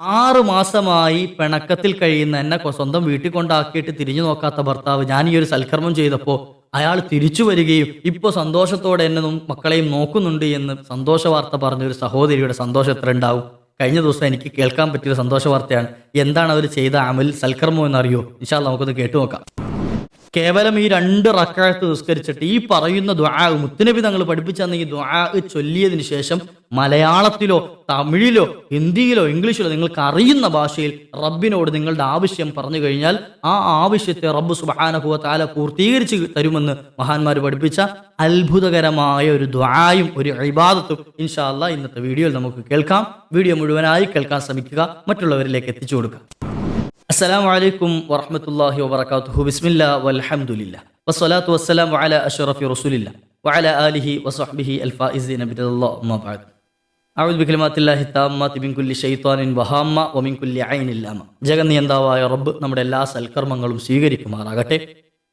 ആറ് മാസമായി പിണക്കത്തിൽ കഴിയുന്ന എന്നെ സ്വന്തം വീട്ടിൽ കൊണ്ടാക്കിയിട്ട് തിരിഞ്ഞു നോക്കാത്ത ഭർത്താവ് ഞാൻ ഈ ഒരു സൽക്കർമ്മം ചെയ്തപ്പോൾ അയാൾ തിരിച്ചു വരികയും ഇപ്പോൾ സന്തോഷത്തോടെ എന്നെ മക്കളെയും നോക്കുന്നുണ്ട് എന്ന് സന്തോഷ വാർത്ത പറഞ്ഞൊരു സഹോദരിയുടെ സന്തോഷം എത്ര ഉണ്ടാവും? കഴിഞ്ഞ ദിവസം എനിക്ക് കേൾക്കാൻ പറ്റിയ സന്തോഷ വാർത്തയാണ്. എന്താണ് അവർ ചെയ്ത അമൽ സൽക്കർമ്മം എന്നറിയോ? ഇൻഷാ അല്ലാ നമുക്കൊന്ന് കേട്ടു നോക്കാം. കേവലം ഈ രണ്ട് റക്കാഴത്ത് നിസ്കരിച്ചിട്ട് ഈ പറയുന്ന ദ്വാ മുത്തനബി തങ്ങൾ പഠിപ്പിച്ചു തന്ന ഈ ദ്വാ ചൊല്ലിയതിന് ശേഷം മലയാളത്തിലോ തമിഴിലോ ഹിന്ദിയിലോ ഇംഗ്ലീഷിലോ നിങ്ങൾക്ക് അറിയുന്ന ഭാഷയിൽ റബ്ബിനോട് നിങ്ങളുടെ ആവശ്യം പറഞ്ഞു കഴിഞ്ഞാൽ ആ ആവശ്യത്തെ റബ്ബ് സുബാനഹുവ താല പൂർത്തീകരിച്ച് തരുമെന്ന് മഹാന്മാർ പഠിപ്പിച്ച അത്ഭുതകരമായ ഒരു ദ്വായും ഒരു ഇബാദത്തും ഇൻഷാല്ല ഇന്നത്തെ വീഡിയോയിൽ നമുക്ക് കേൾക്കാം. വീഡിയോ മുഴുവനായി കേൾക്കാൻ ശ്രമിക്കുക. മറ്റുള്ളവരിലേക്ക് എത്തിച്ചു കൊടുക്കുക. അസ്സലാം വലൈക്കും വറഹമത്തല്ലാഹി വബർക്കാത്തു ബിസ്മില്ല വലഹമുല്ല വസ്സലാത്തു വസ്സലാം വല അഷറഫി റസൂലില്ല. വല ആലിഹി വസഹബിഹി അൽഫാഇസ് നബിദുല്ലാബാദ് അവുദ് ബിഖിലമാത്തില്ലാഹി താമ്മ തിമിൻകുല്ലി ഷെയ്ത്താനിൻ വഹാമ്മ ഒമിൻകുല്ലി അയിനില്ലാമ ജഗന്നിയന്താവായ റബ്ബ് നമ്മുടെ എല്ലാ സൽക്കർമ്മങ്ങളും സ്വീകരിക്കുമാറാകട്ടെ.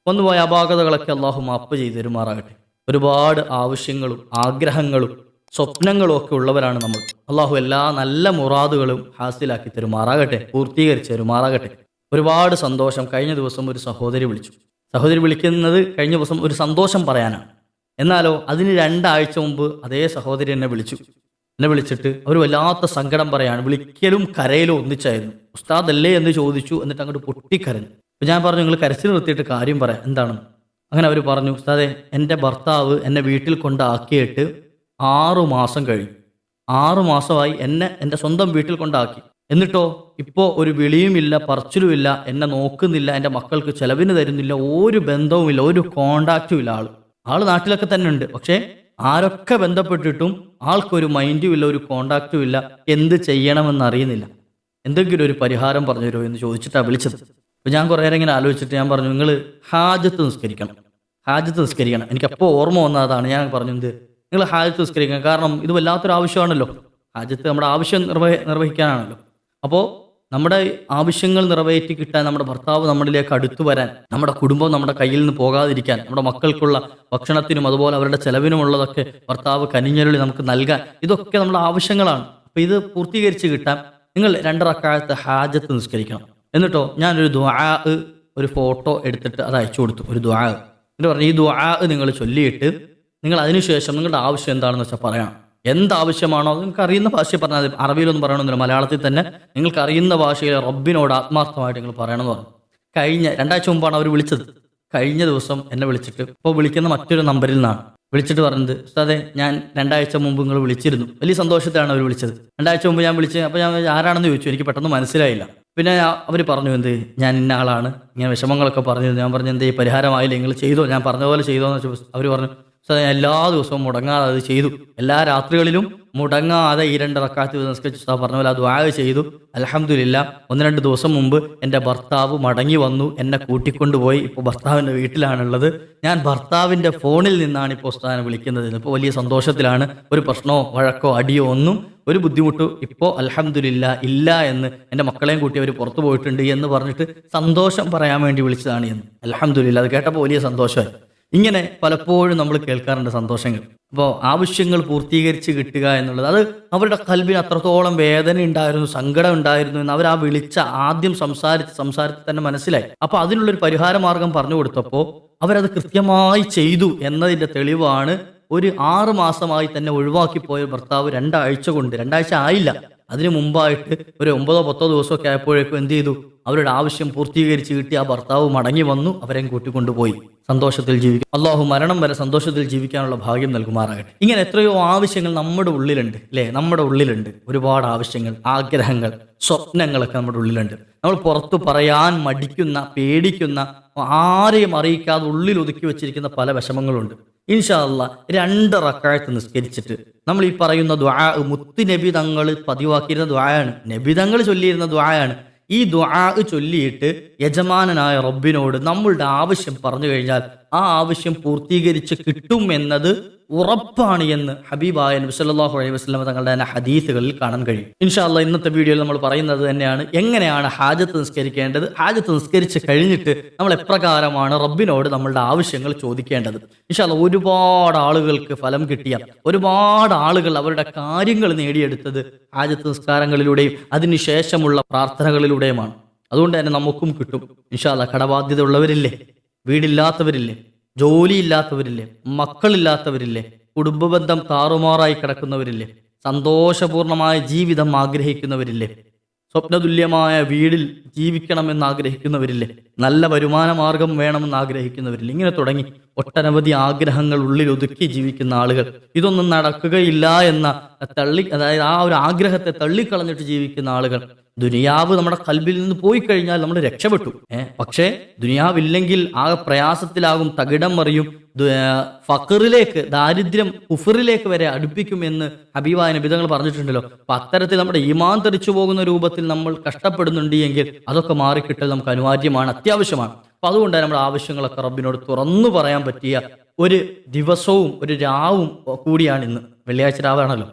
വന്നുപോയ അപാകതകളൊക്കെ അള്ളാഹു മാപ്പ് ചെയ്തു തരുമാറാകട്ടെ. ഒരുപാട് ആവശ്യങ്ങളും ആഗ്രഹങ്ങളും സ്വപ്നങ്ങളും ഒക്കെ ഉള്ളവരാണ് നമ്മൾ. അള്ളാഹു എല്ലാ നല്ല മുറാദുകളും ഹാസിലാക്കി തരുമാറാകട്ടെ പൂർത്തീകരിച്ച് തരുമാറാകട്ടെ. ഒരുപാട് സന്തോഷം. കഴിഞ്ഞ ദിവസം ഒരു സഹോദരി വിളിച്ചു. സഹോദരി വിളിക്കുന്നത് കഴിഞ്ഞ ദിവസം ഒരു സന്തോഷം പറയാനാണ്. എന്നാലോ അതിന് രണ്ടാഴ്ച മുമ്പ് അതേ സഹോദരി എന്നെ വിളിച്ചു. എന്നെ വിളിച്ചിട്ട് അവർ വല്ലാത്ത സങ്കടം പറയാണ്. വിളിക്കലും കരയിലും ഒന്നിച്ചായിരുന്നു. ഉസ്താദ് അല്ലേ എന്ന് ചോദിച്ചു എന്നിട്ട് അങ്ങോട്ട് പൊട്ടിക്കരഞ്ഞു. അപ്പൊ ഞാൻ പറഞ്ഞു നിങ്ങൾ കരച്ചിൽ നിർത്തിയിട്ട് കാര്യം പറയാം. എന്താണ് അങ്ങനെ അവർ പറഞ്ഞു ഉസ്താദെ എന്റെ ഭർത്താവ് എന്നെ വീട്ടിൽ കൊണ്ടാക്കിയിട്ട് ആറു മാസം കഴിഞ്ഞു. ആറു മാസമായി എന്നെ എന്റെ സ്വന്തം വീട്ടിൽ കൊണ്ടാക്കി. എന്നിട്ടോ ഇപ്പോൾ ഒരു വിളിയുമില്ല പറച്ചിലുമില്ല എന്നെ നോക്കുന്നില്ല എന്റെ മക്കൾക്ക് ചെലവിന് തരുന്നില്ല ഒരു ബന്ധവുമില്ല ഒരു കോണ്ടാക്റ്റും ഇല്ല ആൾ ആൾ നാട്ടിലൊക്കെ തന്നെ ഉണ്ട്. പക്ഷേ ആരൊക്കെ ബന്ധപ്പെട്ടിട്ടും ആൾക്കൊരു മൈൻഡും ഇല്ല ഒരു കോണ്ടാക്റ്റും ഇല്ല എന്ത് ചെയ്യണമെന്ന് അറിയുന്നില്ല. എന്തെങ്കിലും ഒരു പരിഹാരം പറഞ്ഞു തരുമോ എന്ന് ചോദിച്ചിട്ടാണ് വിളിച്ചത്. അപ്പോൾ ഞാൻ കുറേ നേരം ഇങ്ങനെ ആലോചിച്ചിട്ട് ഞാൻ പറഞ്ഞു നിങ്ങൾ ഹാജത്ത് നിസ്കരിക്കണം. ഹാജത്ത് നിസ്കരിക്കണം. എനിക്കപ്പോൾ ഓർമ്മ വന്നതാണ് ഞാൻ പറഞ്ഞത് നിങ്ങൾ ഹാജത്ത് നിസ്കരിക്കുക. കാരണം ഇത് വല്ലാത്തൊരു ആവശ്യമാണല്ലോ. ഹാജത്ത് നമ്മുടെ ആവശ്യം നിർവഹ നിർവഹിക്കാനാണല്ലോ. അപ്പോൾ നമ്മുടെ ആവശ്യങ്ങൾ നിറവേറ്റി കിട്ടാൻ നമ്മുടെ ഭർത്താവ് നമ്മളിലേക്ക് അടുത്തു വരാൻ നമ്മുടെ കുടുംബം നമ്മുടെ കയ്യിൽ നിന്ന് പോകാതിരിക്കാൻ നമ്മുടെ മക്കൾക്കുള്ള ഭക്ഷണത്തിനും അതുപോലെ അവരുടെ ചെലവിനുമുള്ളതൊക്കെ ഭർത്താവ് കനിഞ്ഞരുളി നമുക്ക് നൽകാൻ ഇതൊക്കെ നമ്മുടെ ആവശ്യങ്ങളാണ്. അപ്പം ഇത് പൂർത്തീകരിച്ച് കിട്ടാൻ നിങ്ങൾ രണ്ടറക്കാലത്ത് ഹാജത്ത് നിസ്കരിക്കണം. എന്നിട്ടോ ഞാനൊരു ദ്വാ ഒരു ഫോട്ടോ എടുത്തിട്ട് അത് അയച്ചു കൊടുത്തു. ഒരു ദ്വാ എന്നിട്ട് പറഞ്ഞു ഈ ദ്വാ നിങ്ങൾ ചൊല്ലിയിട്ട് നിങ്ങൾ അതിനുശേഷം നിങ്ങളുടെ ആവശ്യം എന്താണെന്ന് വെച്ചാൽ പറയണം എന്താവശ്യമാണോ അത് നിങ്ങൾക്ക് അറിയുന്ന ഭാഷയിൽ പറഞ്ഞാൽ. അറബിയിലൊന്നും പറയണമെന്നില്ല. മലയാളത്തിൽ തന്നെ നിങ്ങൾക്ക് അറിയുന്ന ഭാഷയിൽ റബ്ബിനോട് ആത്മാർത്ഥമായിട്ട് നിങ്ങൾ പറയണമെന്ന് പറഞ്ഞു. കഴിഞ്ഞ രണ്ടാഴ്ച മുമ്പാണ് അവർ വിളിച്ചത്. കഴിഞ്ഞ ദിവസം എന്നെ വിളിച്ചിട്ട് ഇപ്പോൾ വിളിക്കുന്ന മറ്റൊരു നമ്പറിൽ നിന്നാണ്. വിളിച്ചിട്ട് പറഞ്ഞത് ഉസ്താദെ ഞാൻ രണ്ടാഴ്ച മുമ്പ് നിങ്ങൾ വിളിച്ചിരുന്നു. വലിയ സന്തോഷത്തിലാണ് അവർ വിളിച്ചത്. രണ്ടാഴ്ച മുമ്പ് ഞാൻ വിളിച്ച് അപ്പോൾ ഞാൻ ആരാണെന്ന് ചോദിച്ചു. എനിക്ക് പെട്ടെന്ന് മനസ്സിലായില്ല. പിന്നെ അവർ പറഞ്ഞു എന്ത്? ഞാൻ ഇന്ന ആളാണ്. ഇങ്ങനെ വിഷമങ്ങളൊക്കെ പറഞ്ഞു ഞാൻ പറഞ്ഞു എന്ത്? ഈ പരിഹാരമായില്ല? നിങ്ങൾ ചെയ്തോ? ഞാൻ പറഞ്ഞ പോലെ ചെയ്തോ എന്ന് വെച്ചപ്പോൾ അവർ പറഞ്ഞു "ഉസ്താദേ, ഞാൻ എല്ലാ ദിവസവും മുടങ്ങാതെ അത് ചെയ്തു. എല്ലാ രാത്രികളിലും മുടങ്ങാതെ ഈ രണ്ട് റക്കാത്ത് നിസ്കരിച്ചു സാ പറഞ്ഞ പോലെ അത് വാഴ ചെയ്തു. അലഹമില്ല ഒന്ന് രണ്ട് ദിവസം മുമ്പ് എന്റെ ഭർത്താവ് മടങ്ങി വന്നു എന്നെ കൂട്ടിക്കൊണ്ടുപോയി. ഇപ്പോൾ ഭർത്താവിന്റെ വീട്ടിലാണുള്ളത്. ഞാൻ ഭർത്താവിന്റെ ഫോണിൽ നിന്നാണ് ഇപ്പോൾ ഉസ്താദിനെ വിളിക്കുന്നത്. ഇപ്പോൾ വലിയ സന്തോഷത്തിലാണ്. ഒരു പ്രശ്നമോ വഴക്കോ അടിയോ ഒന്നും ഒരു ബുദ്ധിമുട്ടും ഇപ്പോൾ അലഹമില്ല ഇല്ല എന്ന് എന്റെ മക്കളെയും കൂട്ടി അവർ പുറത്തു പോയിട്ടുണ്ട് എന്ന് പറഞ്ഞിട്ട് സന്തോഷം പറയാൻ വേണ്ടി വിളിച്ചതാണ് എന്ന്. അലഹമില്ല അത് കേട്ടപ്പോൾ വലിയ സന്തോഷമായി. ഇങ്ങനെ പലപ്പോഴും നമ്മൾ കേൾക്കാറുണ്ട് സന്തോഷങ്ങൾ. അപ്പോൾ ആവശ്യങ്ങൾ പൂർത്തീകരിച്ച് കിട്ടുക എന്നുള്ളത് അത് അവരുടെ കൽബിന് അത്രത്തോളം വേദന ഉണ്ടായിരുന്നു സങ്കടം ഉണ്ടായിരുന്നു എന്ന് അവർ ആ വിളിച്ച ആദ്യം സംസാരിച്ച് സംസാരത്തിൽ തന്നെ മനസ്സിലായി. അപ്പോൾ അതിനുള്ളൊരു പരിഹാര മാർഗം പറഞ്ഞു കൊടുത്തപ്പോൾ അവരത് കൃത്യമായി ചെയ്തു എന്നതിന്റെ തെളിവാണ് ഒരു ആറ് മാസമായി തന്നെ ഒഴിവാക്കി പോയ ഭർത്താവ് രണ്ടാഴ്ച കൊണ്ട് രണ്ടാഴ്ച ആയില്ല. അതിനു മുമ്പായിട്ട് ഒരു ഒമ്പതോ പത്തോ ദിവസമൊക്കെ ആയപ്പോഴേക്കും എന്ത് ചെയ്തു? അവരുടെ ആവശ്യം പൂർത്തീകരിച്ച് കിട്ടി ആ ഭർത്താവ് മടങ്ങി വന്നു അവരെ കൂട്ടിക്കൊണ്ടുപോയി. സന്തോഷത്തിൽ ജീവിക്കും അള്ളാഹു മരണം വരെ സന്തോഷത്തിൽ ജീവിക്കാനുള്ള ഭാഗ്യം നൽകുമാറാകട്ടെ. ഇങ്ങനെ എത്രയോ ആവശ്യങ്ങൾ നമ്മുടെ ഉള്ളിലുണ്ട് അല്ലേ? നമ്മുടെ ഉള്ളിലുണ്ട്. ഒരുപാട് ആവശ്യങ്ങൾ ആഗ്രഹങ്ങൾ സ്വപ്നങ്ങളൊക്കെ നമ്മുടെ ഉള്ളിലുണ്ട്. നമ്മൾ പുറത്തു പറയാൻ മടിക്കുന്ന പേടിക്കുന്ന ആരെയും അറിയിക്കാതെ ഉള്ളിൽ ഒതുക്കി വെച്ചിരിക്കുന്ന പല വിഷമങ്ങളുണ്ട്. ഇൻഷാ അല്ലാ രണ്ട് റക്കായത്ത് നിസ്കരിച്ചിട്ട് നമ്മൾ ഈ പറയുന്ന ദ്വാ മുത്ത് നബി തങ്ങൾ പതിവാക്കിയിരുന്ന ദ്വായാണ് നബി തങ്ങൾ ചൊല്ലിയിരുന്ന ദ്വായാണ് ഈ ദ്വാ ചൊല്ലിയിട്ട് യജമാനനായ റബ്ബിനോട് നമ്മളുടെ ആവശ്യം പറഞ്ഞു കഴിഞ്ഞാൽ ആ ആവശ്യം പൂർത്തീകരിച്ച് കിട്ടും എന്നത് ഉറപ്പാണ് എന്ന് ഹബീബായ നബി അലൈഹി വസല്ലം തങ്ങളുടെ തന്നെ ഹദീസുകളിൽ കാണാൻ കഴിയും. ഇൻഷാല്ല ഇന്നത്തെ വീഡിയോയിൽ നമ്മൾ പറയുന്നത് തന്നെയാണ് എങ്ങനെയാണ് ഹാജത്ത് നിസ്കരിക്കേണ്ടത്? ഹാജത്ത് നിസ്കരിച്ച് കഴിഞ്ഞിട്ട് നമ്മൾ എപ്രകാരമാണ് റബ്ബിനോട് നമ്മളുടെ ആവശ്യങ്ങൾ ചോദിക്കേണ്ടത്? ഇൻഷാല്ല ഒരുപാട് ആളുകൾക്ക് ഫലം കിട്ടിയ ഒരുപാട് ആളുകൾ അവരുടെ കാര്യങ്ങൾ നേടിയെടുത്തത് ഹാജത്ത് നിസ്കാരങ്ങളിലൂടെയും അതിനുശേഷമുള്ള പ്രാർത്ഥനകളിലൂടെയുമാണ്. അതുകൊണ്ട് തന്നെ നമുക്കും കിട്ടും. ഇൻഷാല്ല കടബാധ്യത ഉള്ളവരില്ലേ? വീടില്ലാത്തവരില്ലേ? ജോലിയില്ലാത്തവരില്ലേ? മക്കളില്ലാത്തവരില്ലേ? കുടുംബബന്ധം താറുമാറായി കിടക്കുന്നവരില്ലേ? സന്തോഷപൂർണമായ ജീവിതം ആഗ്രഹിക്കുന്നവരില്ലേ? സ്വപ്നതുല്യമായ വീടിൽ ജീവിക്കണമെന്ന് ആഗ്രഹിക്കുന്നവരില്ലേ? നല്ല വരുമാന മാർഗം വേണമെന്ന് ആഗ്രഹിക്കുന്നവരിൽ ഇങ്ങനെ തുടങ്ങി ഒട്ടനവധി ആഗ്രഹങ്ങൾ ഉള്ളിൽ ഒതുക്കി ജീവിക്കുന്ന ആളുകൾ. ഇതൊന്നും നടക്കുകയില്ല എന്ന തള്ളി അതായത് ആ ഒരു ആഗ്രഹത്തെ തള്ളിക്കളഞ്ഞിട്ട് ജീവിക്കുന്ന ആളുകൾ. ദുനിയാവ് നമ്മുടെ കൽബിൽ നിന്ന് പോയി കഴിഞ്ഞാൽ നമ്മൾ രക്ഷപ്പെട്ടു. ഏഹ് പക്ഷേ ദുനിയാവില്ലെങ്കിൽ ആ പ്രയാസത്തിലാകും തകിടം മറിയും ഫക്കറിലേക്ക് ദാരിദ്ര്യം കുഫറിലേക്ക് വരെ അടുപ്പിക്കും എന്ന് ഹബീബായ നബിതങ്ങൾ പറഞ്ഞിട്ടുണ്ടല്ലോ. അപ്പൊ അത്തരത്തിൽ നമ്മുടെ ഈമാൻ തെറിച്ചു പോകുന്ന രൂപത്തിൽ നമ്മൾ കഷ്ടപ്പെടുന്നുണ്ട് എങ്കിൽ അതൊക്കെ മാറിക്കിട്ടൽ നമുക്ക് അനിവാര്യമാണ്. അത്യാവശ്യമാണ്. അപ്പൊ അതുകൊണ്ട് നമ്മുടെ ആവശ്യങ്ങളൊക്കെ റബ്ബിനോട് തുറന്നു പറയാൻ പറ്റിയ ഒരു ദിവസവും ഒരു രാവും കൂടിയാണ് ഇന്ന്. വെള്ളിയാഴ്ച രാവാണല്ലോ.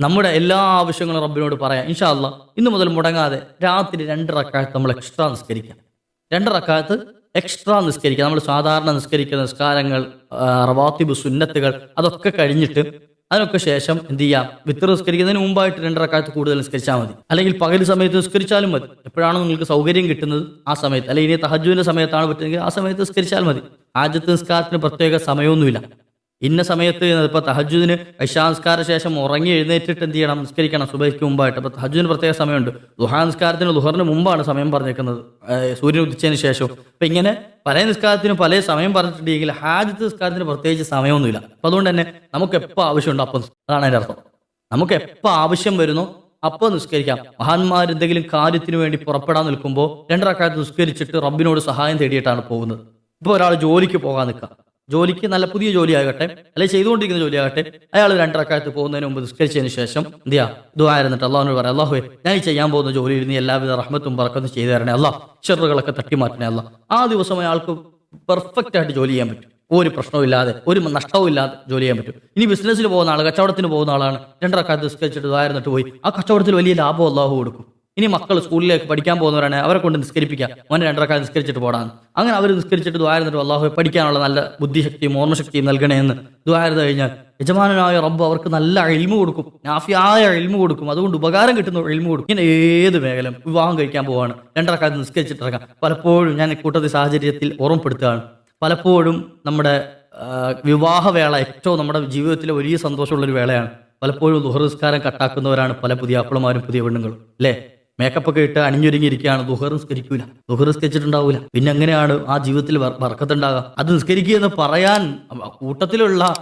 നമ്മുടെ എല്ലാ ആവശ്യങ്ങളും റബ്ബിനോട് പറയാം. ഇൻഷാല്ല ഇന്ന് മുതൽ മുടങ്ങാതെ രാത്രി രണ്ട് റക്കായത്ത് നമ്മൾ എക്സ്ട്രാ നിസ്കരിക്കാം. രണ്ട് റക്കായത്ത് എക്സ്ട്രാ നിസ്കരിക്കാം. നമ്മൾ സാധാരണ നിസ്കരിക്കുന്ന നിസ്കാരങ്ങൾ റവാത്തിബ് സുന്നത്തുകൾ അതൊക്കെ കഴിഞ്ഞിട്ട് അതിനൊക്കെ ശേഷം എന്ത് ചെയ്യാം? വിത്ത് നിസ്കരിക്കുന്നതിന് മുമ്പായിട്ട് രണ്ടരക്കാലത്ത് കൂടുതൽ നിസ്കരിച്ചാൽ മതി. അല്ലെങ്കിൽ പകൽ സമയത്ത് നിസ്കരിച്ചാലും മതി. എപ്പോഴാണോ നിങ്ങൾക്ക് സൗകര്യം കിട്ടുന്നത് ആ സമയത്ത്. അല്ലെങ്കിൽ ഇനി തഹജുവിന്റെ സമയത്താണ് പറ്റുമെങ്കിൽ ആ സമയത്ത് നിസ്കരിച്ചാൽ മതി. ആദ്യത്തെ നിസ്കാരത്തിന് പ്രത്യേക സമയമൊന്നുമില്ല. ഇന്ന സമയത്ത് ഇപ്പൊ തഹജുദിന് ഐശാംസ്കാര ശേഷം ഉറങ്ങി എഴുന്നേറ്റിട്ട് എന്ത് ചെയ്യണം? നിസ്കരിക്കണം സുബൈക്ക് മുമ്പായിട്ട്. അപ്പോൾ തഹജുദിന് പ്രത്യേക സമയമുണ്ട്. ദുഹാൻസ്കാരത്തിന് ദുഹറിന് മുമ്പാണ് സമയം പറഞ്ഞേക്കുന്നത് സൂര്യൻ ഉദിച്ചതിന് ശേഷം. അപ്പൊ ഇങ്ങനെ പല നിസ്കാരത്തിനും പല സമയം പറഞ്ഞിട്ടുണ്ടെങ്കിൽ ഹാജത്ത് നിസ്കാരത്തിന് പ്രത്യേകിച്ച് സമയമൊന്നുമില്ല. അപ്പൊ അതുകൊണ്ട് തന്നെ നമുക്ക് എപ്പോൾ ആവശ്യമുണ്ടോ അപ്പം അതാണ് അതിന്റെ അർത്ഥം. നമുക്ക് എപ്പോൾ ആവശ്യം വരുന്നോ അപ്പോൾ നിസ്കരിക്കാം. മഹാന്മാർ എന്തെങ്കിലും കാര്യത്തിന് വേണ്ടി പുറപ്പെടാൻ നിൽക്കുമ്പോൾ രണ്ടരക്കാലത്ത് നിസ്കരിച്ചിട്ട് റബ്ബിനോട് സഹായം തേടിയിട്ടാണ് പോകുന്നത്. ഇപ്പോൾ ഒരാൾ ജോലിക്ക് പോകാൻ നിൽക്കുക. ജോലിക്ക് നല്ല പുതിയ ജോലി ആകട്ടെ അല്ലെങ്കിൽ ചെയ്തുകൊണ്ടിരിക്കുന്ന ജോലി ആകട്ടെ അയാൾ രണ്ടരക്കാലത്ത് പോകുന്നതിന് മുമ്പ് നിസ്കരിച്ചതിന് ശേഷം എന്ത് ചെയ്യാ? ദുആയിരുന്നിട്ട് അള്ളാഹുനോട് പറയാം അള്ളാഹു ഞാൻ ചെയ്യാൻ പോകുന്ന ജോലിയിൽ നിന്ന് എല്ലാവിധ റഹ്മത്തും പറക്കത്തും ചെയ്തു തരണേ അല്ല ചെറുകളൊക്കെ തട്ടി മാറ്റണേ അല്ല. ആ ദിവസം അയാൾക്ക് പെർഫെക്റ്റ് ആയിട്ട് ജോലി ചെയ്യാൻ പറ്റും. ഒരു പ്രശ്നവും ഇല്ലാതെ ഒരു നഷ്ടവും ഇല്ലാതെ ജോലി ചെയ്യാൻ പറ്റും. ഇനി ബിസിനസ്സിൽ പോകുന്ന ആൾ കച്ചവടത്തിന് പോകുന്ന ആളാണ് രണ്ടരക്കാലത്ത് നിസ്കരിച്ചിട്ട് ദുആയിരുന്നിട്ട് പോയി ആ കച്ചവടത്തിൽ വലിയ ലാഭം അള്ളാഹു കൊടുക്കും. ഇനി മക്കൾ സ്കൂളിലേക്ക് പഠിക്കാൻ പോകുന്നവരാണ് അവരെ കൊണ്ട് നിസ്കരിപ്പിക്കാം. മോനെ രണ്ടരക്കാൽ നിസ്കരിച്ചിട്ട് പോടാൻ അങ്ങനെ അവർ നിസ്കരിച്ചിട്ട് ദ്വാരുന്നിട്ട് അള്ളാഹു പഠിക്കാനുള്ള നല്ല ബുദ്ധിശക്തിയും ഓർമ്മശക്തിയും നൽകണേ എന്ന് ദ്വാരത കഴിഞ്ഞാൽ യജമാനനായ റബ്ബ് അവർക്ക് നല്ല എൽമു കൊടുക്കും. നാഫിയായ എൽമു കൊടുക്കും. അതുകൊണ്ട് ഉപകാരം കിട്ടുന്ന എൽമു കൊടുക്കും. ഇങ്ങനെ ഏത് മേഖലയും വിവാഹം കഴിക്കാൻ പോവാണ്. രണ്ടരക്കാലത്ത് നിസ്കരിച്ചിട്ട് ഇറങ്ങാം. പലപ്പോഴും ഞാൻ കൂട്ടത്തിൽ സാഹചര്യത്തിൽ ഓർമ്മപ്പെടുത്തുകയാണ്. പലപ്പോഴും നമ്മുടെ വിവാഹവേള ഏറ്റവും നമ്മുടെ ജീവിതത്തിലെ വലിയ സന്തോഷമുള്ള ഒരു വേളയാണ്. പലപ്പോഴും ദുഹർ നിസ്കാരം കട്ടാക്കുന്നവരാണ് പല പുതിയ അപ്പളമാരും പുതിയ പെണ്ണുങ്ങളും. അല്ലേ? മേക്കപ്പ് ഒക്കെ ഇട്ട് അണിഞ്ഞൊരുങ്ങിയിരിക്കുകയാണ്. ദുഹർ നിസ്കരിക്കൂല. ദുഹർ നിസ്കരിച്ചിട്ടുണ്ടാവൂല. പിന്നെ എങ്ങനെയാണ് ആ ജീവിതത്തിൽ വർ- അത് നിസ്കരിക്കുക എന്ന് പറയാൻ കൂട്ടത്തിലുള്ള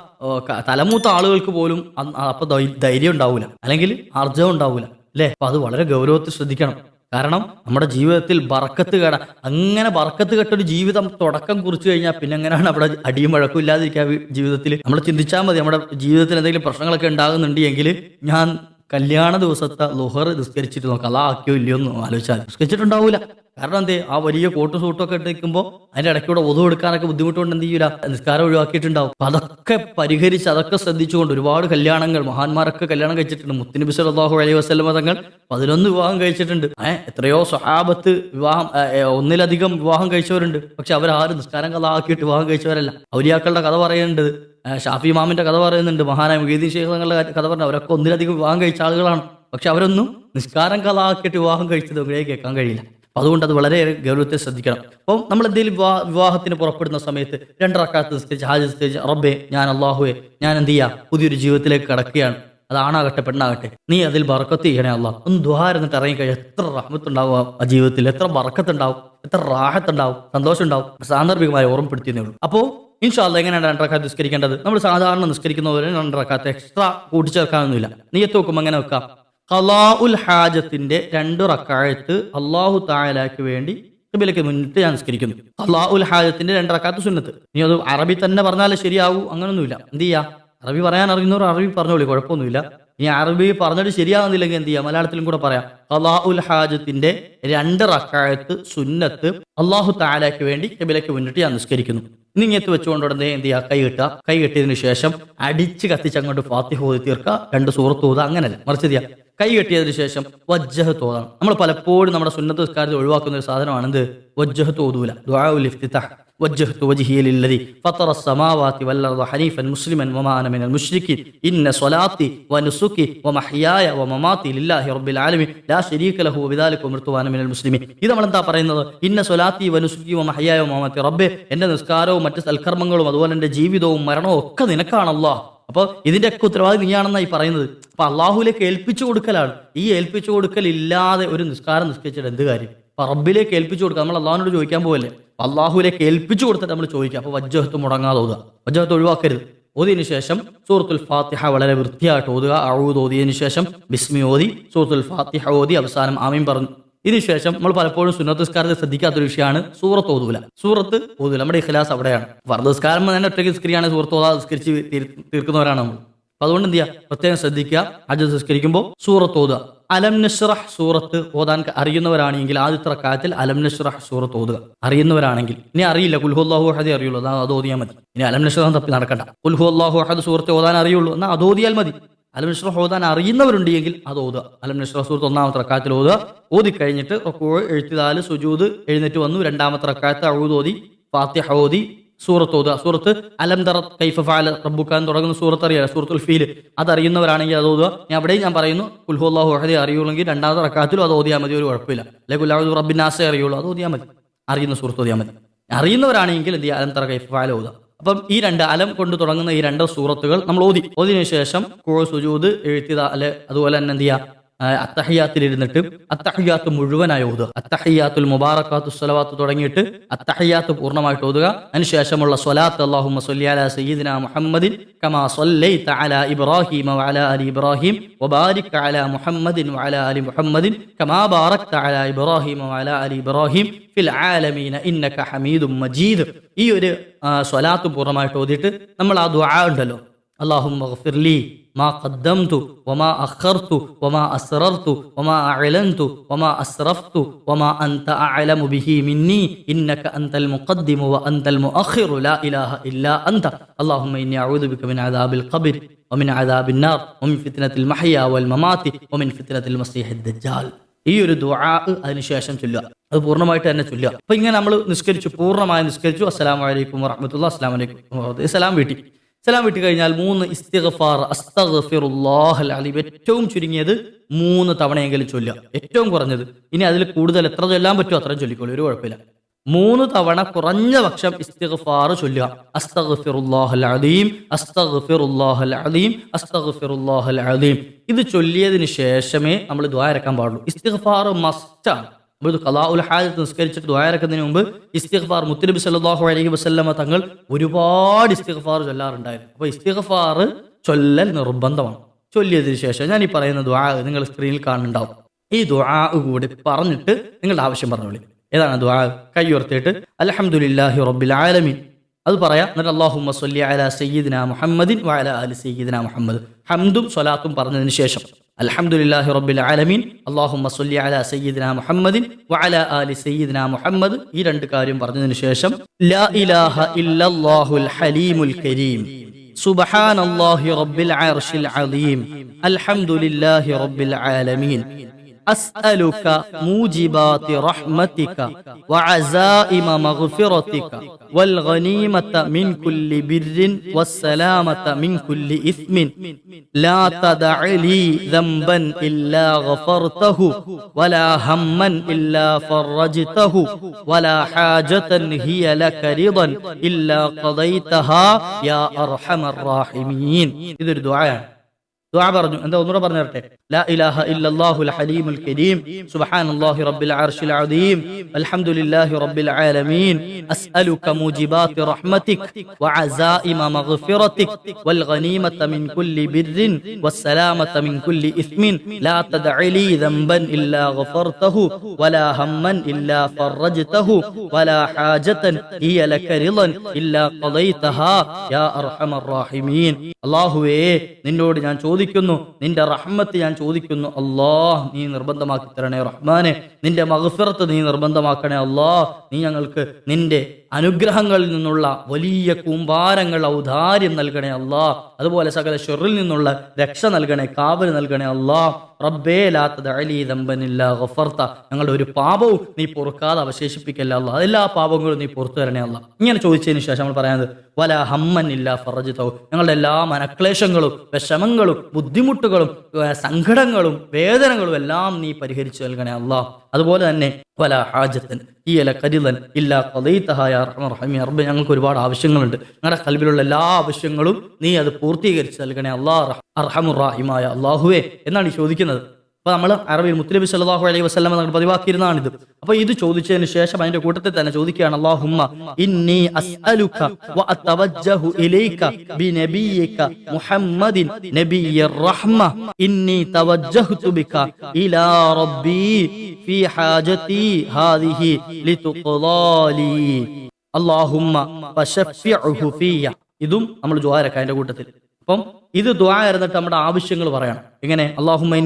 തലമൂത്ത ആളുകൾക്ക് പോലും അപ്പൊ ധൈര്യം ഉണ്ടാവൂല. അല്ലെങ്കിൽ ആർജവം ഉണ്ടാവൂല. അല്ലേ? അപ്പൊ അത് വളരെ ഗൗരവത്തിൽ ശ്രദ്ധിക്കണം. കാരണം നമ്മുടെ ജീവിതത്തിൽ ബറക്കത്ത് കേട അങ്ങനെ ബറക്കത്ത് കെട്ടൊരു ജീവിതം തുടക്കം കുറിച്ചു കഴിഞ്ഞാൽ പിന്നെ എങ്ങനെയാണ് അവിടെ അടിയും വഴക്കും ഇല്ലാതിരിക്കുക? ജീവിതത്തിൽ. നമ്മൾ ചിന്തിച്ചാൽ മതി. നമ്മുടെ ജീവിതത്തിൽ എന്തെങ്കിലും പ്രശ്നങ്ങളൊക്കെ ഉണ്ടാകുന്നുണ്ട് എങ്കിൽ ഞാൻ കല്യാണ ദിവസത്തെ ലുഹർ നിസ്കരിച്ചിട്ട് നോക്കാം അല്ല ആക്കിയോ ഇല്ലയോ എന്ന് ആലോചിച്ചാൽ നിസ്കരിച്ചിട്ടുണ്ടാവൂല. കാരണം എന്തേ? ആ വലിയ കോട്ടും സൂട്ടും ഒക്കെ ഇട്ടിരിക്കുമ്പോൾ അതിന്റെ ഇടയ്ക്കൂടെ ഒതു കൊടുക്കാനൊക്കെ ബുദ്ധിമുട്ടുകൊണ്ട് എന്ത് ചെയ്യൂല? നിസ്കാരം ഒഴിവാക്കിയിട്ടുണ്ടാവും. അപ്പൊ അതൊക്കെ പരിഹരിച്ച് അതൊക്കെ ശ്രദ്ധിച്ചുകൊണ്ട് ഒരുപാട് കല്യാണങ്ങൾ മഹാന്മാരൊക്കെ കല്യാണം കഴിച്ചിട്ടുണ്ട്. മുത്തുനബി സല്ലല്ലാഹു അലൈഹി വസ്ലം മതങ്ങൾ പതിനൊന്ന് വിവാഹം കഴിച്ചിട്ടുണ്ട്. ഏഹ് എത്രയോ സ്വഹാബത്ത് വിവാഹം ഒന്നിലധികം വിവാഹം കഴിച്ചവരുണ്ട്. പക്ഷെ അവരാരും നിസ്കാരം കഥ ആക്കിയിട്ട് വിവാഹം കഴിച്ചവരല്ല. ഔലിയാക്കളുടെ കഥ പറയുന്നുണ്ട്. ഏ, ഷാഫി മാമിന്റെ കഥ പറയുന്നുണ്ട്. മഹാനായ മുഹീദ്ദീൻ ശേഖ് തങ്ങളുടെ കഥ പറഞ്ഞു. അവരൊക്കെ ഒന്നിലധികം വിവാഹം കഴിച്ച ആളുകളാണ്. പക്ഷെ അവരൊന്നും നിസ്കാരം കലാക്കിയിട്ട് വിവാഹം കഴിച്ചത് ഇവിടെ കേൾക്കാൻ കഴിയില്ല. അപ്പം അതുകൊണ്ട് അത് വളരെയേറെ ഗൗരവത്തെ ശ്രദ്ധിക്കണം. അപ്പം നമ്മൾ എന്തെങ്കിലും വിവാഹ വിവാഹത്തിന് പുറപ്പെടുന്ന സമയത്ത് രണ്ടറക്കാലത്ത് നിസ്കരിച്ച് ഹാജ് നിസ്കരിച്ച് റബ്ബേ ഞാൻ അള്ളാഹുവെ ഞാൻ എന്ത് ചെയ്യുക പുതിയൊരു ജീവിതത്തിലേക്ക് കടക്കുകയാണ്. അതാണാകട്ടെ പെണ്ണാകട്ടെ. നീ അതിൽ ബറക്കത്ത് ചെയ്യണേ അല്ല ഒന്ന് ദ്വാരം എന്നിട്ട് ഇറങ്ങിക്കഴിഞ്ഞാൽ എത്ര റഹ്മത്തുണ്ടാവും ആ ജീവിതത്തിൽ. എത്ര ബറക്കത്തുണ്ടാവും എത്ര റാഹത്തുണ്ടാവും. സന്തോഷം ഉണ്ടാവും സാന്ദർഭികമായി ഓർമ്മപ്പെടുത്തിയേ ഉള്ളൂ. അപ്പോൾ ഇൻഷാല്ല എങ്ങനെയാണ് രണ്ടറക്കാത്ത് നിസ്കരിക്കേണ്ടത്? നമ്മൾ സാധാരണ നിസ്കരിക്കുന്ന പോലെ രണ്ടറക്കാത്ത് എക്സ്ട്രാ കൂട്ടിച്ചേർക്കാനൊന്നുമില്ല. നീയത്ത് നോക്കുമ്പോൾ അങ്ങനെ വെക്കാം? ഹലാഉൽ ഹാജത്തിന്റെ രണ്ട് റക്കായത്ത് അള്ളാഹു തായാലാക്ക് വേണ്ടി കബിലയ്ക്ക് മുന്നിട്ട് ഞാൻ നിസ്കരിക്കുന്നു. അള്ളാഹുൽ ഹാജത്തിന്റെ രണ്ട് റക്കാത്ത് സുന്നത്ത്. നീ അത് അറബി തന്നെ പറഞ്ഞാലേ ശരിയാവൂ അങ്ങനൊന്നുമില്ല. എന്ത് ചെയ്യാ? അറബി പറയാൻ അറിയുന്നവർ അറബി പറഞ്ഞോളി കുഴപ്പമൊന്നുമില്ല. ഇനി അറബി പറഞ്ഞിട്ട് ശരിയാവുന്നില്ലെങ്കിൽ എന്ത് ചെയ്യാം? മലയാളത്തിലും കൂടെ പറയാം. അള്ളാഹുൽ ഹാജത്തിന്റെ രണ്ട് റക്കായത്ത് സുന്നത്ത് അള്ളാഹു താലാക്ക് വേണ്ടി കബിലയ്ക്ക് മുന്നിട്ട് ഞാൻ നിസ്കരിക്കുന്നു. ഇനി ഇങ്ങനത്തെ വെച്ചുകൊണ്ട് ഉടനെ എന്ത് ചെയ്യുക കൈ കെട്ടുക. കൈ കെട്ടിയതിനു ശേഷം അടിച്ച് കത്തിച്ച് അങ്ങോട്ട് ഫാത്തിഹ ഓതി തീർക്കുക. രണ്ട് സുഹൃത്ത് ഓതുക. അങ്ങനല്ല. മറിച്ച് ചെയ്യാം? കൈ കെട്ടിയതിനു ശേഷം വജ്ജഹ് തോതാണ് നമ്മൾ പലപ്പോഴും നമ്മുടെ സുന്നത്ത് നിസ്കാരത്തിൽ ഒഴിവാക്കുന്ന ഒരു സാധനമാണ് എന്ത് വജ്ജഹ് തോതൂല ദുആഉൽ ഇഫ്തിതാഹ്. وجهت وجهي للذي فطر السماوات والأرض حنيفا مسلما وما أنا من المشركين إن صلاتي ونسكي ومحياي ومماتي لله رب العالمين لا شريك له وبذلك أمرت وأنا من المسلمين ഇത് നമ്മൾ എന്താ പറയുന്നത് ഇന്ന സ്വലാത്തി വനുസുക്കി വമഹയായ വമമാത്തി റബ്ബെ എന്റെ നിസ്കാരവും മറ്റ് സൽക്കർമ്മങ്ങളും അതുപോലെ എന്റെ ജീവിതവും മരണവും ഒക്കെ നിനക്കാണല്ലോ അപ്പൊ ഇതിന്റെ ഒക്കെ ഉത്തരവാദി നീയാണെന്നായി പറയുന്നത് അപ്പൊ അള്ളാഹുലേക്ക് ഏൽപ്പിച്ചു കൊടുക്കലാണ് ഈ ഏൽപ്പിച്ചു കൊടുക്കൽ ഇല്ലാതെ ഒരു നിസ്കാരം നിസ്കരിച്ചിട്ട് എന്ത് കാര്യം അപ്പൊ റബ്ബിലേക്ക് ഏൽപ്പിച്ചു കൊടുക്കുക. നമ്മൾ അള്ളാഹിനോട് ചോദിക്കാൻ പോകല്ലേ അള്ളാഹുലേക്ക് ഏൽപ്പിച്ചു കൊടുത്തിട്ട് നമ്മൾ ചോദിക്കുക. അപ്പൊ വജ്ജഹത്ത് മുടങ്ങാതെ ഓതുക. വജ്ജഹത്ത് ഒഴിവാക്കരുത്. ഓതിയതിനു ശേഷം സൂറത്തുൽ ഫാത്തിഹ വളരെ വൃത്തിയായിട്ട് ഓതുക. അഴൂത് ഓതിയതിനു ശേഷം ബിസ്മി ഓതി സൂറത്തുൽ ഫാത്തിഹ ഓതി അവസാനം ആമീൻ പറഞ്ഞു. ഇതിനുശേഷം നമ്മൾ പലപ്പോഴും സുന്നത്തസ്കാരത്തെ ശ്രദ്ധിക്കാത്തൊരു വിഷയമാണ് സൂറത്ത് ഓതൂല. സൂറത്ത് ഓതൂല. നമ്മുടെ ഇഖലാസ് അവിടെയാണ്. വർദ്ധസ്കാരം തന്നെ ഒറ്റയ്ക്ക് സ്ക്രീയാണ് സൂറത്ത് ഓതാ നിസ്കരിച്ച് തീർക്കുന്നവരാണ് നമ്മൾ. അപ്പൊ അതുകൊണ്ട് എന്ത് ചെയ്യുക? പ്രത്യേകം ശ്രദ്ധിക്കുക. അജ് സംസ്കരിക്കുമ്പോൾ സൂറത്ത് ഓതുക. അലം നഷ്റഹ് സൂറത്ത് ഓതാൻ അറിയുന്നവരാണെങ്കിൽ ആദ്യത്തെ റക്കായത്തിൽ അലം നഷ്റഹ് സൂറത്ത് ഓതുക. അറിയുന്നവരാണെങ്കിൽ. ഇനി അറിയില്ല. കുൽഹു അഹദ് അറിയുള്ളൂ. എന്നാൽ അത് ഓതിയാൽ മതി. ഇനി അലം നഷ്റഹ് തപ്പി നടക്കണ്ട. കുൽഹു അള്ളാഹു അഹദ് സൂറത്ത് ഓതാൻ അറിയുള്ളൂ. എന്നാൽ അത് ഓതിയാൽ മതി. അലം നഷ്റഹ് ഓതാൻ അറിയുന്നവരുണ്ടെങ്കിൽ അത് ഓതുക. അലം നഷ്റഹ് സൂറത്ത് ഒന്നാമത്തെ റക്കായത്തിൽ ഓതുക. ഓതി കഴിഞ്ഞിട്ട് എഴുത്തിനാല് സുജൂദ് എഴുന്നേറ്റ് വന്നു. രണ്ടാമത്തെ റക്കായത്ത് അഴുതോതി ഫാത്തിഹ ഓതി സൂറത്ത് ഓതുക. സൂറത്ത് അലം തറ കൈഫ ഫാല റബ്ബുക്കാൻ തുടങ്ങുന്ന സൂറത്ത് അറിയാം സൂറത്തുൽ ഫീൽ. അത് അറിയുന്നവരാണെങ്കിൽ അത് ഓതുക. ഞാൻ അവിടെയും ഞാൻ പറയുന്നു കുൽഹുല്ലാഹു അഹദി അറിയുള്ളെങ്കിൽ രണ്ടാമത്തെ റക്കാത്തിലും അത് ഓതിയാൽ മതി ഒരു കുഴപ്പമില്ല. അല്ലെങ്കിൽ കുല്ലാഹു റബ്ബിനാസെ അറിയുള്ളൂ അത് ഓതിയാൽ മതി. അറിയുന്ന സൂറത്ത് ഓതിയാൽ മതി. അറിയുന്നവരാണെങ്കിൽ എന്ത് അലം തറ കൈഫ ഫാല ഓതുക. അപ്പം ഈ രണ്ട് അലം കൊണ്ട് തുടങ്ങുന്ന ഈ രണ്ട് സൂറത്തുകൾ നമ്മൾ ഓതി. ഓതിനു ശേഷം കുഴ സുജൂദ് എഴുത്തിത അല്ലെ അതുപോലെ തന്നെ എന്ത് ചെയ്യുക? അത്തഹിയാത്തിലിരുന്നിട്ട് അത്തഹിയാത്ത് മുഴുവനായി ഓതുക. അത്തഹിയാത്തുൽ മുബാറക്കാത്തു സ്വലവാത്ത് തുടങ്ങിയിട്ട് അത്തഹിയാത്ത് പൂർണമായിട്ട് ഓതുക. അതിനുശേഷമുള്ള സ്വലാത്ത് അള്ളാഹുമ്മ അലാ സയ്യിദിന മുഹമ്മദിൻ കമാ സൊല്ലൈ അലാ ഇബ്രാഹിം വഅലാ അലി ഇബ്രാഹിം വബാരിക് അലാ മുഹമ്മദിൻ വഅലാ അലി മുഹമ്മദിൻ കമാ ബാറക് അലാ ഇബ്രാഹിം വഅലാ അലി ഇബ്രാഹിം ഫിൽ ആലമീന ഇന്നക ഹമീദും മജീദ്. ഈ ഒരു സ്വലാത്ത് പൂർണമായിട്ട് ഓതിയിട്ട് നമ്മൾ ആ ദുആ ഉണ്ടല്ലോ. اللهم اغفر لي ما قدمت وما أخرت وما أسررت وما أعلنت وما أسرفت وما أنت أعلم به مني إنك أنت المقدم وأنت المؤخر لا إله إلا أنت اللهم إني أعوذ بك من عذاب القبر ومن عذاب النار ومن فتنة المحيا والممات ومن فتنة المسيح الدجال ഈ ഒരു ദുആ അതിനുശേഷം ചൊല്ലുക അത് പൂർണ്ണമായിട്ട് തന്നെ ചൊല്ലുക അപ്പൊ ഇങ്ങനെ നമ്മൾ നിസ്കരിച്ചു പൂർണ്ണമായി നിസ്കരിച്ചു അസ്സലാമു അലൈക്കും വറഹ്മത്തുള്ളാഹി അസ്സലാമു അലൈക്കും സലാം വിട്ട് കഴിഞ്ഞാൽ മൂന്ന് ഇസ്തിഗഫാർ അസ്തഗ്ഫിറുല്ലാഹൽ അലീം ഏറ്റവും ചുരുങ്ങിയത് മൂന്ന് തവണയെങ്കിലും ചൊല്ലുക. ഏറ്റവും കുറഞ്ഞത്. ഇനി അതിൽ കൂടുതൽ എത്ര ചൊല്ലാൻ പറ്റുമോ അത്രയും ചൊല്ലിക്കോളൂ. ഒരു കുഴപ്പമില്ല. മൂന്ന് തവണ കുറഞ്ഞ പക്ഷം ഇസ്തിഗ്ഫാർ ചൊല്ലുക. അസ്തഗ്ഫിറുല്ലാഹൽ അലീം അസ്തഗ്ഫിറുല്ലാഹൽ അലീം അസ്തഗ്ഫിറുല്ലാഹൽ അലീം ഇത് ചൊല്ലിയതിന് ശേഷമേ നമ്മൾ ദ്വാരക്കാൻ പാടുള്ളൂ. ഇസ്തിഗ്ഫാർ മസ്റ്റാണ് അപ്പോൾ ഇത് കലാഉൽ ഹാജത്ത് നിസ്കരിച്ചിട്ട് ദ്വായറക്കുന്നതിന് മുമ്പ് ഇസ്തിഗ്ഫാർ മുത്തനബി സല്ലാഹു അലൈഹി വസല്ലമ തങ്ങൾ ഒരുപാട് ഇസ്തിഗ്ഫാർ ചൊല്ലാറുണ്ടായിരുന്നു. അപ്പോൾ ഇസ്തിഗ്ഫാർ ചൊല്ലൽ നിർബന്ധമാണ്. ചൊല്ലിയതിനു ശേഷം ഞാൻ ഈ പറയുന്ന ദ്വാ നിങ്ങൾ സ്ക്രീനിൽ കാണുന്നുണ്ടാവും. ഈ ദ്വാ കൂടി പറഞ്ഞിട്ട് നിങ്ങളുടെ ആവശ്യം പറഞ്ഞോളി ഏതാണ് ദ്വാ കൈ ഉയർത്തിയിട്ട് അലഹമുല്ലാഹി റബ്ബിൽ ആലമീൻ. അത് പറയാം എന്നിട്ട് അള്ളാഹുമ്മ സ്വല്ലി അല സയ്യിദിന മുഹമ്മദിൻ വാല അലി സയ്യിദിന മുഹമ്മദ്. ഹംദും സ്വലാത്തും പറഞ്ഞതിന് ശേഷം. അലഹമുല്ലാഹി റബ്ബിൽ ആലമീൻ. അള്ളാഹുമ്മ സൊല്ലി അല സയ്യിദിന മുഹമ്മദിൻ വഅല ആലി സയ്യിദിന മുഹമ്മദ്. ഈ രണ്ട് കാര്യം പറഞ്ഞതിന് ശേഷം ലാ ഇലാഹ ഇല്ലല്ലാഹുൽ ഹലീമുൽ കരീം. സുബ്ഹാനല്ലാഹി റബ്ബിൽ അർശിൽ അലീം അൽഹംദുലില്ലാഹി റബ്ബിൽ ആലമീൻ. أسألك موجبات رحمتك وعزائم مغفرتك والغنيمة من كل بر والسلامة من كل إثم. لا تدع لي ذنبا إلا غفرته ولا هما إلا فرجته ولا حاجة هي لك رضا إلا قضيتها يا أرحم الراحمين. إذا الدعاء. ദുആ പറഞ്ഞു എന്താ ഒന്നുകൂടെ പറഞ്ഞു തരട്ടെ ലാ ഇലാഹ ഇല്ലല്ലാഹുൽ ഹലീമുൽ കരീം സുബ്ഹാനല്ലാഹി റബ്ബിൽ അർശിൽ അദീം അൽഹംദുലില്ലാഹി റബ്ബിൽ ആലമീൻ അസ്അലുക മുജിബാതി റഹ്മതിക് വഅസായിമ മഗ്ഫിറതിക് വൽ ഗനീമത മിൻ കുല്ലി ബിർരിൻ വസ്സലാമത മിൻ കുല്ലി ഇസ്മിൻ ലാ തദ്ഇ ലി ദംബൻ ഇല്ലാ ഗഫർതഹു വലാ ഹമ്മൻ ഇല്ലാ ഫർജതഹു വലാ ഹാജതൻ ഹിയ ലക റിളൻ ഇല്ലാ ഖദൈതഹാ യാ അർഹമർ റഹീമീൻ അല്ലാഹുവേ നിന്നോട് ഞാൻ ചോദിച്ചു ചോദിക്കുന്നു. നിന്റെ റഹ്മത്ത് ഞാൻ ചോദിക്കുന്നു. അല്ലാഹ് നീ നിർബന്ധമാക്കി തരണേ റഹ്മാനെ. നിന്റെ മഹഫിറത്ത് നീ നിർബന്ധമാക്കണേ അല്ലാഹ്. നീ ഞങ്ങൾക്ക് നിന്റെ അനുഗ്രഹങ്ങളിൽ നിന്നുള്ള വലിയ കൂമ്പാരങ്ങൾ ഔദാര്യം നൽകണേ അല്ലാ അതുപോലെ സകല ഷെറിൽ നിന്നുള്ള രക്ഷ നൽകണേ കാവൽ നൽകണേ അല്ലാ റബ്ബേ ലാത്തത് അലി ദമ്പനില്ല ഗഫർത്ത ഞങ്ങളുടെ ഒരു പാപവും നീ പൊറുക്കാതെ അവശേഷിപ്പിക്കല്ല അല്ല എല്ലാ പാപങ്ങളും നീ പുറത്തു തരണേ അല്ല ഇങ്ങനെ ചോദിച്ചതിന് ശേഷം നമ്മൾ പറയുന്നത് വല ഹമ്മൻ ഇല്ല ഫറജിത്തവും ഞങ്ങളുടെ എല്ലാ മനക്ലേശങ്ങളും വിഷമങ്ങളും ബുദ്ധിമുട്ടുകളും സങ്കടങ്ങളും വേദനകളും എല്ലാം നീ പരിഹരിച്ചു നൽകണേ അല്ലാ അതുപോലെ തന്നെ വല ഹാജത്തൻ ഈ അല കരിതൻ ഇല്ലാ കലൈത്തഹായ റഹമി അറബ് ഞങ്ങൾക്ക് ഒരുപാട് ആവശ്യങ്ങളുണ്ട്. ഞങ്ങളുടെ കൽവിലുള്ള എല്ലാ ആവശ്യങ്ങളും നീ അത് പൂർത്തീകരിച്ച് നൽകണേ അള്ളാഹ് അർഹമുറാഹിമായ അള്ളാഹുവേ എന്നാണ് ചോദിക്കുന്നത്. അപ്പൊ നമ്മൾ അറബിയിൽ മുത്തലബി സല്ലാഹു അലൈഹി വസ്ലം നമ്മൾ പതിവാക്കിയിരുന്നതാണിത്. അപ്പോൾ ഇത് ചോദിച്ചതിന് ശേഷം അതിന്റെ കൂട്ടത്തിൽ തന്നെ ചോദിക്കുകയാണ് അള്ളാഹുമ്മ ഇന്നി വ ഇലൈക ബിനബിയിക മുഹമ്മദിൻ റഹ്മ ഇന്നി ബിക ഇലാ റബ്ബി ഫീ ഹാജതി ഹാദിഹി ഫിയ ഇതും നമ്മൾ ജോഹാരക്കാന്റെ കൂട്ടത്തിൽ. അപ്പം ഇത് ദ്വാ ഇരുന്നിട്ട് നമ്മുടെ ആവശ്യങ്ങൾ പറയണം. ഇങ്ങനെ അല്ലാഹുമ്മ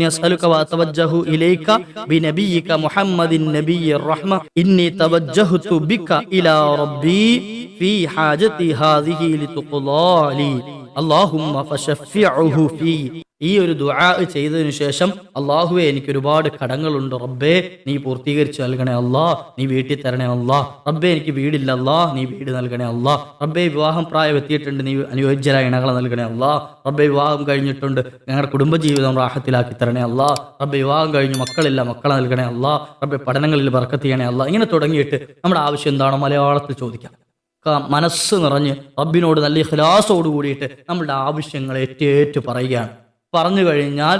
ഈ ഒരു ദുആ ചെയ്തതിനു ശേഷം അള്ളാഹുവെ എനിക്ക് ഒരുപാട് കടങ്ങളുണ്ട് റബ്ബേ. നീ പൂർത്തീകരിച്ചു നൽകണേ അല്ലാ. നീ വീട്ടിൽ തരണേ അല്ലാ. റബ്ബേ എനിക്ക് വീടില്ല അല്ലാ. നീ വീട് നൽകണേ അല്ലാ. റബ്ബേ വിവാഹം പ്രായം എത്തിയിട്ടുണ്ട് നീ അനുയോജ്യരായ ഇണകളെ നൽകണേ അല്ലാ. റബ്ബേ വിവാഹം കഴിഞ്ഞിട്ടുണ്ട്. ഞങ്ങളുടെ കുടുംബജീവിതം റാഹത്തിലാക്കി തരണേ അല്ലാ. റബ്ബേ വിവാഹം കഴിഞ്ഞു മക്കളില്ല. മക്കളെ നൽകണേ അല്ലാ. റബ്ബേ പഠനങ്ങളിൽ ബർക്കത്ത് ചെയ്യണേ അല്ലാ. ഇങ്ങനെ തുടങ്ങിയിട്ട് നമ്മുടെ ആവശ്യം എന്താണോ? മലയാളത്തിൽ ചോദിക്കാം. മനസ്സ് നിറഞ്ഞ് റബ്ബിനോട് നല്ല ഹിലാസോട് കൂടിയിട്ട് നമ്മളുടെ ആവശ്യങ്ങൾ ഏറ്റേറ്റ് പറയുകയാണ്. പറഞ്ഞു കഴിഞ്ഞാൽ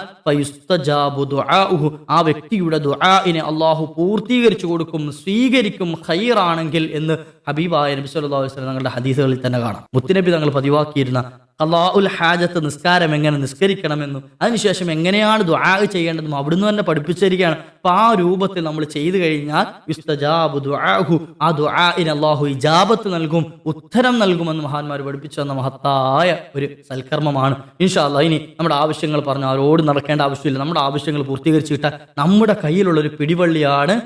ദുആഉഹു. ആ വ്യക്തിയുടെ ദുആഇനെ അള്ളാഹു പൂർത്തീകരിച്ചു കൊടുക്കും സ്വീകരിക്കും ഖൈറാണെങ്കിൽ എന്ന് ഹബീബായ നബി സല്ലല്ലാഹു അലൈഹി വസല്ലം തങ്ങളുടെ ഹദീസുകളിൽ തന്നെ കാണാം മുത്തുനബി തങ്ങൾ പതിവാക്കിയിരുന്ന അള്ളാഹുൽ ഹാജത്ത് നിസ്കാരം എങ്ങനെ നിസ്കരിക്കണമെന്നും അതിനുശേഷം എങ്ങനെയാണ് ദുആ ചെയ്യേണ്ടതും അവിടുന്ന് തന്നെ പഠിപ്പിച്ചിരിക്കുകയാണ്. അപ്പൊ ആ രൂപത്തിൽ നമ്മൾ ചെയ്തു കഴിഞ്ഞാൽ യുസ്തജാബു ദുആഹു. ആ ദുആഇന് അള്ളാഹു ഇജാബത്ത് നൽകും ഉത്തരം നൽകുമെന്ന് മഹാന്മാർ പഠിപ്പിച്ചു തന്ന മഹത്തായ ഒരു സൽക്കർമ്മമാണ്. ഇൻഷാ അല്ലാഹ് ഇനി നമ്മുടെ ആവശ്യങ്ങൾ പറഞ്ഞു ആരോട് നടക്കേണ്ട ആവശ്യമില്ല. നമ്മുടെ ആവശ്യങ്ങൾ പൂർത്തീകരിച്ചു കിട്ടാൻ നമ്മുടെ കയ്യിലുള്ള ഒരു പിടിവള്ളിയാണ്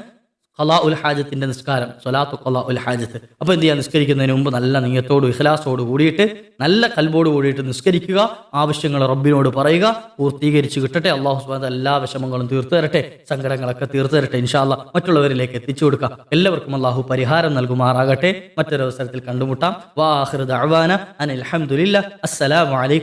ഖലാ ഉൽ നിസ്കാരം സ്വലാത്തു കലാ ഉൽ ഹാജത്ത്. അപ്പൊ എന്ത് ചെയ്യുക നിസ്കരിക്കുന്നതിന് മുമ്പ് നല്ല നീയത്തോട് ഇഖ്ലാസോട് കൂടിയിട്ട് നല്ല കൽബോട് കൂടിയിട്ട് നിസ്കരിക്കുക ആവശ്യങ്ങൾ റബ്ബിനോട് പറയുക പൂർത്തീകരിച്ച് കിട്ടട്ടെ അള്ളാഹു സുബ്ഹാനഹു എല്ലാ വിഷമങ്ങളും തീർത്തു തരട്ടെ സങ്കടങ്ങളൊക്കെ തീർത്തു തരട്ടെ ഇൻഷാല്ല മറ്റുള്ളവരിലേക്ക് എത്തിച്ചു കൊടുക്കുക എല്ലാവർക്കും അള്ളാഹു പരിഹാരം നൽകുമാറാകട്ടെ. മറ്റൊരവസരത്തിൽ കണ്ടുമുട്ടാം. വാഹിർ ദഅവാന അനിൽ വറഹ്മത്തുള്ളാഹി